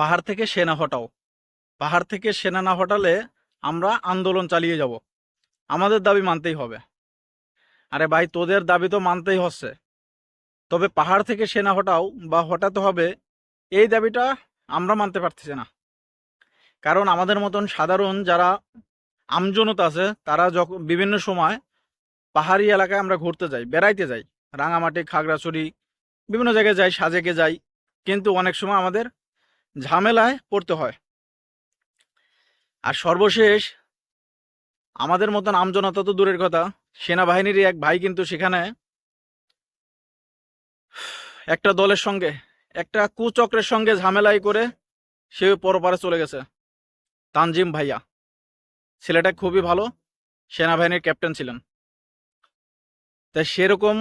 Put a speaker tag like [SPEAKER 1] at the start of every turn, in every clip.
[SPEAKER 1] পাহাড় থেকে সেনা হটাও। পাহাড় থেকে সেনা না হটালে আমরা আন্দোলন চালিয়ে যাব। আমাদের দাবি মানতেই হবে। আরে ভাই, তোদের দাবি তো মানতেই হচ্ছে। তবে পাহাড় থেকে সেনা হটাও বা হটাতে হবে, এই দাবিটা আমরা মানতে পারতেছি না। কারণ আমাদের মতন সাধারণ যারা আমজনতা আছে, তারা যখন বিভিন্ন সময় পাহাড়ি এলাকায় আমরা ঘুরতে যাই, বেড়াইতে যাই। রাঙামাটি, খাগড়াছড়ি, বিভিন্ন জায়গায় যাই, সাজেকে যাই। কিন্তু অনেক সময় আমাদের ঝামেলায় পড়তে হয়। আর সর্বশেষ, আমাদের মতন আমজনতা তো দূরের কথা সেনাবাহিনীর এক ভাই কিন্তু সেখানে একটা দলের সঙ্গে, একটা কুচক্রের সঙ্গে ঝামেলাই করে সে পরপারে চলে গেছে। তানজিম ভাইয়া। ছেলেটা খুবই ভালো, সেনাবাহিনীর ক্যাপ্টেন ছিলেন। তাই সেরকম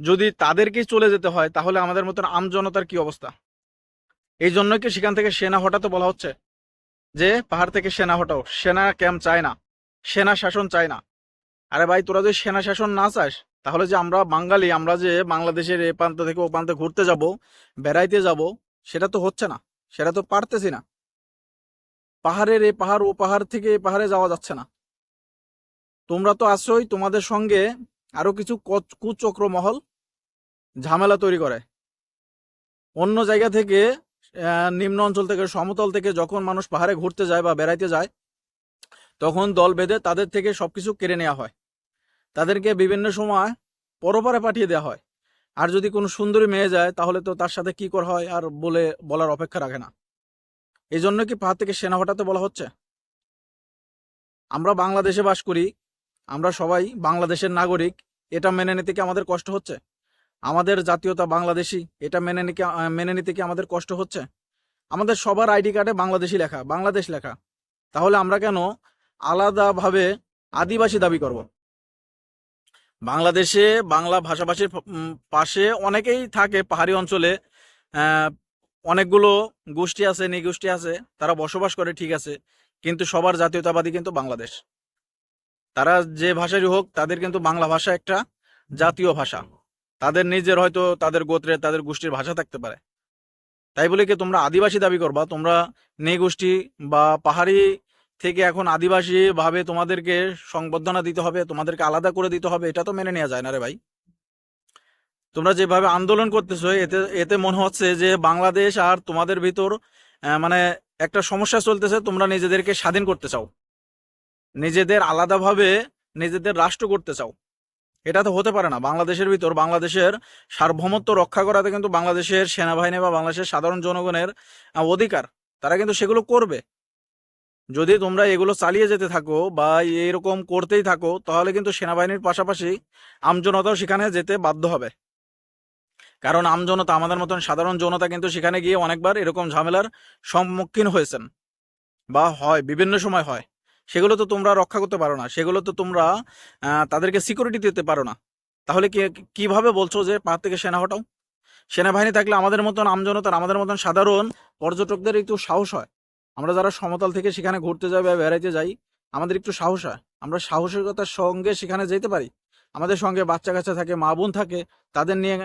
[SPEAKER 1] যদি তাদেরকেই চলে যেতে হয়, তাহলে আমাদের মতন আমজনতার কি অবস্থা? এই জন্য কি সেখান থেকে সেনা হটাতে বলা হচ্ছে? যে পাহাড় থেকে সেনা হটাও। সেনা ক্যাম্প চায় না। সেনা শাসন চায় না। আরে ভাই, তোরা যদি সেনা শাসন না চাস, তাহলে যে আমরা বাঙালি, আমরা যে বাংলাদেশের এ প্রান্ত থেকে ও প্রান্তে ঘুরতে যাব, বেড়াইতে যাব, সেটা তো হচ্ছে না। সেটা তো পারতেছি না। পাহাড়ের এ পাহাড়, ও পাহাড় থেকে এ পাহাড়ে যাওয়া যাচ্ছে না। তোমরা তো আসোই তোমাদের সঙ্গে আরও কিছু কচ- কুচক্র মহল, ঝামেলা তৈরি করে। অন্য জায়গা থেকে নিম্ন অঞ্চল থেকে সমতল থেকে যখন মানুষ পাহাড়ে ঘুরতে যায় বা বেড়াইতে যায়, তখন দল বেঁধে তাদের থেকে সবকিছু কেড়ে নেওয়া হয়। তাদেরকে বিভিন্ন সময় পরপারে পাঠিয়ে দেওয়া হয়। আর যদি কোনো সুন্দরী মেয়ে যায়, তাহলে তো তার সাথে কি করা হয় আর বলে, বলার অপেক্ষা রাখে না। এই জন্য কি পাহাড় থেকে সেনা হটাতে বলা হচ্ছে? আমরা বাংলাদেশে বাস করি, আমরা সবাই বাংলাদেশের নাগরিক, এটা মেনে নিতে কি আমাদের কষ্ট হচ্ছে? আমাদের জাতীয়তা বাংলাদেশি এটা মেনে আহ, মেনে নিতে কি আমাদের কষ্ট হচ্ছে? আমাদের সবার আইডি কার্ডে বাংলাদেশি লেখা বাংলাদেশ লেখা। তাহলে আমরা কেন আলাদাভাবে আদিবাসী দাবি করব? বাংলাদেশে বাংলা ভাষাভাষীর পাশে অনেকেই থাকে পাহাড়ি অঞ্চলে অনেকগুলো গোষ্ঠী আছে নৃগোষ্ঠী আছে তারা বসবাস করে ঠিক আছে কিন্তু সবার জাতীয়তাবাদী কিন্তু বাংলাদেশ। তারা যে ভাষারই হোক তাদের কিন্তু বাংলা ভাষা একটা জাতীয় ভাষা। তাদের নিজের হয়তো তাদের গোত্রের তাদের গোষ্ঠীর ভাষা থাকতে পারে। তাই বলে কি তোমরা আদিবাসী দাবি করবা? তোমরা গোষ্ঠী বা পাহাড়ি থেকে এখন আদিবাসী ভাবে তোমাদেরকে সংবর্ধনা দিতে হবে, তোমাদেরকে আলাদা করে দিতে হবে, এটা তো মেনে নেওয়া যায় না রে ভাই। তোমরা যেভাবে আন্দোলন করতেছো, এতে এতে মনে হচ্ছে যে বাংলাদেশ আর তোমাদের ভিতর মানে একটা সমস্যা চলতেছে, তোমরা নিজেদেরকে স্বাধীন করতে চাও। নিজেদের আলাদাভাবে নিজেদের রাষ্ট্র করতে চাও। এটা তো হতে পারে না। বাংলাদেশের ভিতর, বাংলাদেশের সার্বভৌমত্ব রক্ষা করাতে কিন্তু বাংলাদেশের সেনাবাহিনী বা বাংলাদেশের সাধারণ জনগণের অধিকার, তারা কিন্তু সেগুলো করবে। যদি তোমরা এগুলো চালিয়ে যেতে থাকো বা এরকম করতেই থাকো, তাহলে কিন্তু সেনাবাহিনীর পাশাপাশি আমজনতাও সেখানে যেতে বাধ্য হবে। কারণ আমজনতা, আমাদের মতন সাধারণ জনতা কিন্তু সেখানে গিয়ে অনেকবার এরকম ঝামেলার সম্মুখীন হয়েছেন। বা হয়, বিভিন্ন সময় হয়। সেগুলো তো তোমরা রক্ষা করতে পারো না। সেগুলো তো তোমরা তাদেরকে সিকিউরিটি দিতে পারো না। তাহলে কি, কীভাবে বলছো যে পাহাড় থেকে সেনা হটাও? সেনাবাহিনী থাকলে আমাদের মতন আমজনতার আমাদের মতন সাধারণ পর্যটকদের একটু সাহস হয়। আমরা যারা সমতল থেকে সেখানে ঘুরতে যাই বা বেড়াইতে যাই, আমাদের একটু সাহস হয়। আমরা সাহসিকতার সঙ্গে সেখানে যেতে পারি। আমাদের সঙ্গে বাচ্চা কাচ্চা থাকে, মা বোন থাকে, তাদের নিয়ে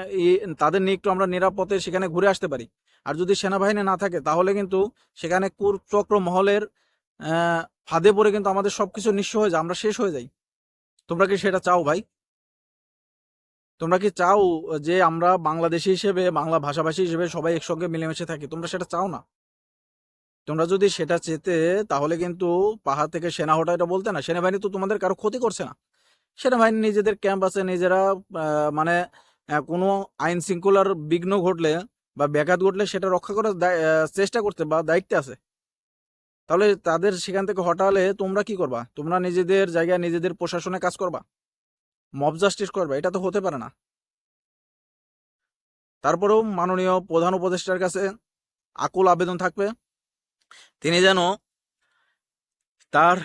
[SPEAKER 1] তাদের নিয়ে একটু আমরা নিরাপদে সেখানে ঘুরে আসতে পারি। আর যদি সেনাবাহিনী না থাকে, তাহলে কিন্তু সেখানে কুচক্র মহলের ফাঁদে পড়ে কিন্তু আমাদের সবকিছু নিঃস্ব হয়ে যায়, আমরা শেষ হয়ে যাই। তোমরা কি সেটা চাও ভাই? তোমরা কি চাও যে আমরা বাংলাদেশি হিসেবে, বাংলা ভাষাভাষী হিসেবে সবাই একসঙ্গে মিলেমিশে থাকি? তোমরা সেটা চাও না? তোমরা যদি সেটা চেতে, তাহলে কিন্তু পাহাড় থেকে সেনা হটা এটা বলতে না। সেনাবাহিনী তো তোমাদের কারও ক্ষতি করছে না। সেনাবাহিনী নিজেদের ক্যাম্প আছে, নিজেরা মানে কোনো আইন শৃঙ্খলার বিঘ্ন ঘটলে বা ব্যাঘাত ঘটলে সেটা রক্ষা করার চেষ্টা করতে বা দায়িত্বে আছে। তাহলে তাদের সেখান থেকে হটালে তোমরা কি করবা? তোমরা নিজেদের জায়গায় নিজেদের প্রশাসনে কাজ করবা? মব জাস্টিস করবা, এটা তো হতে পারে না। তারপরেও মাননীয় প্রধান উপদেষ্টার কাছে আকুল আবেদন থাকবে। তিনি যেন তার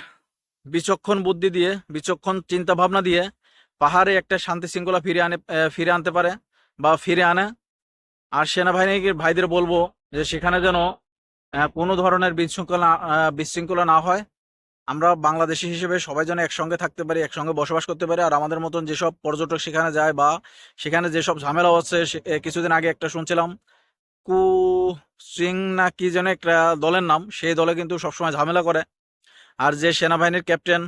[SPEAKER 1] বিচক্ষণ বুদ্ধি দিয়ে, বিচক্ষণ চিন্তা ভাবনা দিয়ে পাহাড়ে একটা শান্তি শৃঙ্খলা ফিরে আনে ফিরে আনতে পারে বা ফিরে আনে। আর সেনাবাহিনীর ভাইদের বলব যে সেখানে যেন কোনো ধরনের বিশৃঙ্খলা বিশৃঙ্খলা না হয়। আমরা বাংলাদেশি হিসেবে সবাই যেন একসঙ্গে থাকতে পারি, একসঙ্গে বসবাস করতে পারি। আর আমাদের মতন যেসব পর্যটক সেখানে যায় বা সেখানে যেসব ঝামেলা হচ্ছে কিছুদিন আগে একটা শুনছিলাম, কু সিং না কি যেন একটা দলের নাম, সেই দলে কিন্তু সবসময় ঝামেলা করে। আর যে সেনাবাহিনীর ক্যাপ্টেন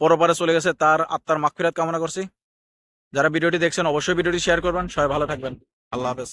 [SPEAKER 1] পরপারে চলে গেছে, তার আত্মার মাগফিরাত কামনা করছি। যারা ভিডিওটি দেখছেন, অবশ্যই ভিডিওটি শেয়ার করবেন। সবাই ভালো থাকবেন। আল্লাহ হাফেজ।